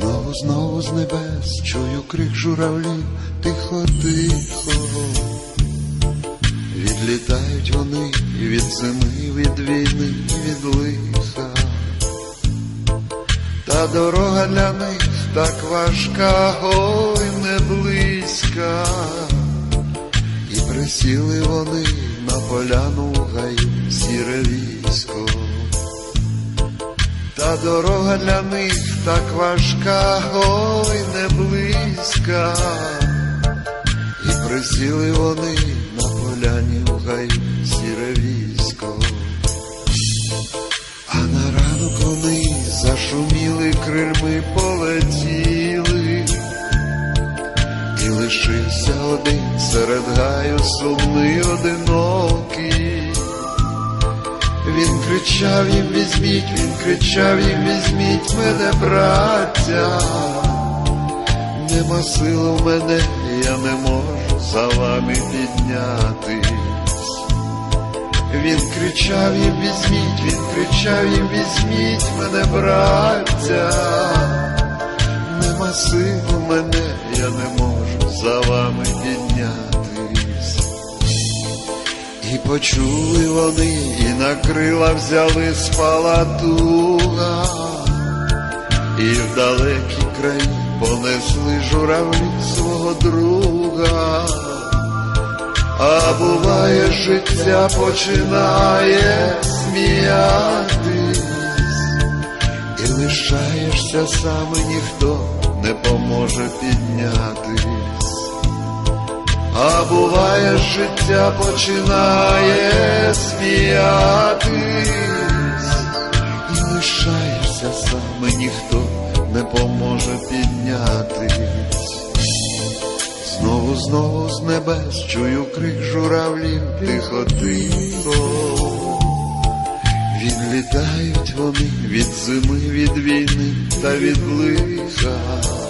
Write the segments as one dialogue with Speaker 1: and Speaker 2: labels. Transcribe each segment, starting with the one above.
Speaker 1: Знову, знову з небес чую крик журавлів, тихо, тихо. Відлітають вони від зими, від війни, від лиха. Та дорога для них так важка, ой, не близька. І присіли вони на поляну дорога для них так важка, ой, не близька. І присіли вони на поляні в гаю сіре військо. А на ранок вони зашуміли крильми полетіли, і лишився один серед гаю сумний одинокий. Він кричав їм візьміть, він кричав їм візьміть мене, браття. Нема сил у мене, я не можу за вами піднятись. Він кричав їм візьміть, він кричав їм візьміть мене, браття. Нема сил у мене, я не можу за вами піднятись. І почули вони, і на крила взяли спала туга, і в далекі краї понесли журавлі свого друга. А буває, життя починає сміятись, і лишаєшся сам, ніхто не поможе піднятись. А буває, життя починає сміятись, і лишаєшся сам, ніхто не поможе піднятись. Знову, знову з небес чую крик журавлів, тихо, тихо. Відлітають вони від зими, від війни та від лиха.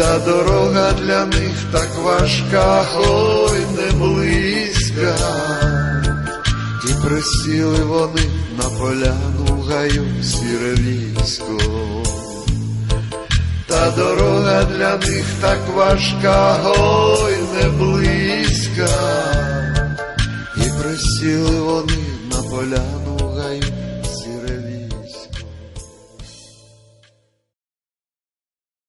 Speaker 1: Та дорога для них так важка, ой, не близька. І присіли вони на поляну гаю сіре військо. Та дорога для них так важка, ой, не близька.